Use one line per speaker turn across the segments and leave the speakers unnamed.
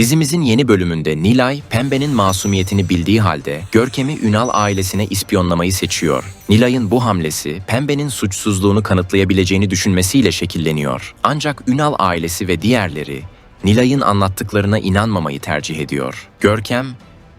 Dizimizin yeni bölümünde Nilay, Pembe'nin masumiyetini bildiği halde Görkem'i Ünal ailesine ispiyonlamayı seçiyor. Nilay'ın bu hamlesi Pembe'nin suçsuzluğunu kanıtlayabileceğini düşünmesiyle şekilleniyor. Ancak Ünal ailesi ve diğerleri Nilay'ın anlattıklarına inanmamayı tercih ediyor. Görkem,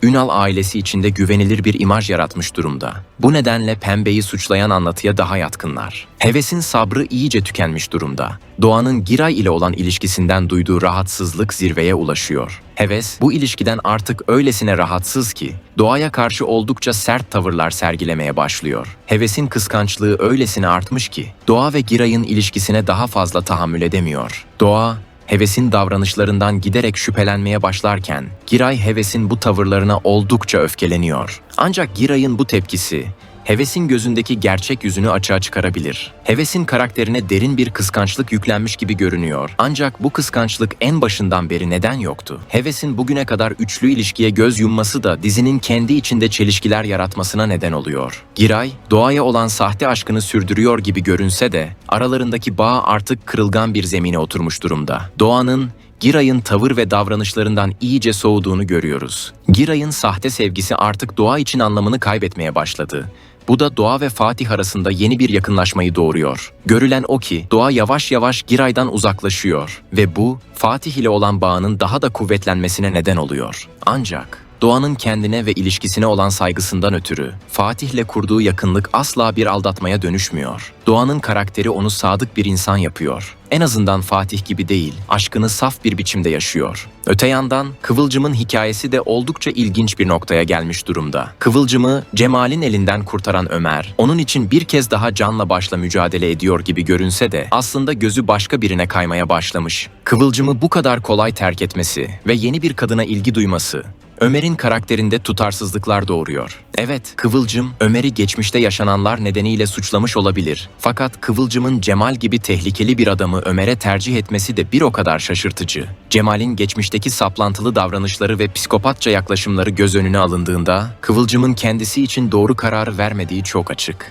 Ünal ailesi içinde güvenilir bir imaj yaratmış durumda. Bu nedenle Pembe'yi suçlayan anlatıya daha yatkınlar. Heves'in sabrı iyice tükenmiş durumda. Doğan'ın Giray ile olan ilişkisinden duyduğu rahatsızlık zirveye ulaşıyor. Heves bu ilişkiden artık öylesine rahatsız ki doğaya karşı oldukça sert tavırlar sergilemeye başlıyor. Heves'in kıskançlığı öylesine artmış ki Doğa ve Giray'ın ilişkisine daha fazla tahammül edemiyor. Doğa Heves'in davranışlarından giderek şüphelenmeye başlarken Giray Heves'in bu tavırlarına oldukça öfkeleniyor. Ancak Giray'ın bu tepkisi Heves'in gözündeki gerçek yüzünü açığa çıkarabilir. Heves'in karakterine derin bir kıskançlık yüklenmiş gibi görünüyor. Ancak bu kıskançlık en başından beri neden yoktu? Heves'in bugüne kadar üçlü ilişkiye göz yumması da dizinin kendi içinde çelişkiler yaratmasına neden oluyor. Giray, doğaya olan sahte aşkını sürdürüyor gibi görünse de aralarındaki bağ artık kırılgan bir zemine oturmuş durumda. Doğanın Giray'ın tavır ve davranışlarından iyice soğuduğunu görüyoruz. Giray'ın sahte sevgisi artık doğa için anlamını kaybetmeye başladı. Bu da Doğa ve Fatih arasında yeni bir yakınlaşmayı doğuruyor. Görülen o ki Doğa yavaş yavaş Giray'dan uzaklaşıyor ve bu Fatih ile olan bağının daha da kuvvetlenmesine neden oluyor. Ancak Doğan'ın kendine ve ilişkisine olan saygısından ötürü Fatih'le kurduğu yakınlık asla bir aldatmaya dönüşmüyor. Doğan'ın karakteri onu sadık bir insan yapıyor. En azından Fatih gibi değil, aşkını saf bir biçimde yaşıyor. Öte yandan Kıvılcım'ın hikayesi de oldukça ilginç bir noktaya gelmiş durumda. Kıvılcım'ı Cemal'in elinden kurtaran Ömer, onun için bir kez daha canla başla mücadele ediyor gibi görünse de aslında gözü başka birine kaymaya başlamış. Kıvılcım'ı bu kadar kolay terk etmesi ve yeni bir kadına ilgi duyması Ömer'in karakterinde tutarsızlıklar doğuruyor. Evet, Kıvılcım, Ömer'i geçmişte yaşananlar nedeniyle suçlamış olabilir. Fakat Kıvılcım'ın Cemal gibi tehlikeli bir adamı Ömer'e tercih etmesi de bir o kadar şaşırtıcı. Cemal'in geçmişteki saplantılı davranışları ve psikopatça yaklaşımları göz önüne alındığında, Kıvılcım'ın kendisi için doğru kararı vermediği çok açık.